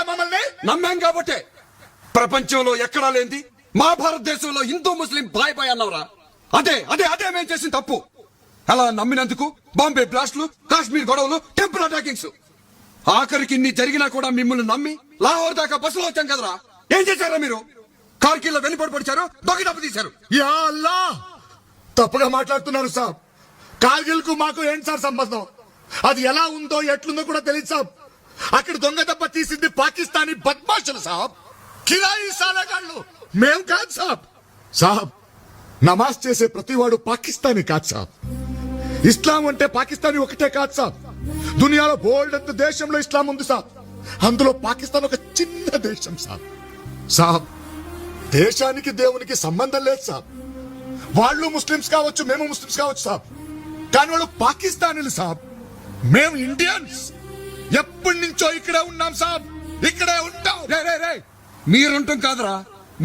నమ్మారా మమ్మల్ని? నమ్మాం కాబట్టే? ప్రపంచంలో ఎక్కడా లేంది మా భారతదేశంలో హిందూ ముస్లిం బాయ్ బాయ్ అన్నవరా. అదే అదే అదే మేము చేసిన తప్పు. అలా నమ్మినందుకు బాంబే బ్లాస్ట్లు కాశ్మీర్ గొడవలు టెంపుల్ అటాకింగ్స్. ఆఖరికి ఇన్ని జరిగినా కూడా మిమ్మల్ని నమ్మి లాహోర్ దాకా బస్సులో వచ్చాం కదరా. ఏం చేశారా మీరు? కార్గిల్లో వెనుపడి పడిచారు దొంగ దెబ్బ తీశారు. యా అల్లా! తప్పుగా మాట్లాడుతున్నారు సాబ్. కార్గిల్కు మాకు ఏంటి సార్ సంబంధం? అది ఎలా ఉందో ఎట్లుందో కూడా తెలియదు సాబ్. అక్కడ దొంగ దెబ్బ తీసింది పాకిస్తానీ బద్మాషులు సాబ్. కిరాయి సాలగాళ్ళు. మేం కాదు సాబ్. సాబ్ నమాజ్ చేసే ప్రతివాడు పాకిస్తానీ కాదు సాబ్. ఇస్లాం అంటే పాకిస్తానీ ఒకటే కాదు సాబ్. దునియాలో బోల్డ్ అంత దేశంలో ఇస్లాం ఉంది సాబ్. అందులో పాకిస్తాన్ ఒక చిన్న దేశం సాబ్. సాబ్ దేశానికి దేవునికి సంబంధం లేదు సాబ్. వాళ్ళు ముస్లిమ్స్ కావచ్చు మేము ముస్లిమ్స్ కావచ్చు సాబ్. కానీ వాళ్ళు పాకిస్తానీలు సాబ్. మేము ఇండియన్స్. ఎప్పటి ఇక్కడే ఉన్నాం సాబ్ ఇక్కడే ఉంటాం. రే రే రే. మీరుంటాం కాదురా.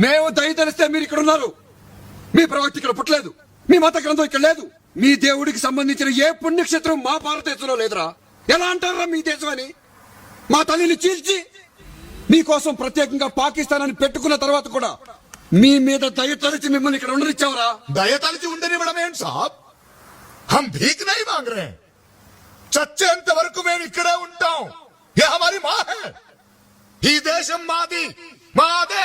మేము దయ తెలిస్తే మీరు ఇక్కడ ఉన్నారు. మీ ప్రవక్త ఇక్కడ పుట్టలేదు. మీ మత గ్రంథం ఇక్కడ లేదు. మీ దేవుడికి సంబంధించిన ఏ పుణ్యక్షేత్రం మా భారతదేశంలో లేదురా. ఎలా అంటారా మీ దేశం అని? మా తల్లిని చీల్చి మీకోసం ప్రత్యేకంగా పాకిస్తాన్ అని పెట్టుకున్న తర్వాత కూడా మీ మీద దయ తలిచి మిమ్మల్ని ఇక్కడ ఉండనిచ్చావరా. దయతలిచి ఉండనివ్వడం ఏంటి సాబ్? హం భీక్ నై మాంగ్ రే. చచ్చేంత వరకు మేము ఇక్కడే ఉంటాం యా హమారి మా హై ఈ దేశం మాది మాదే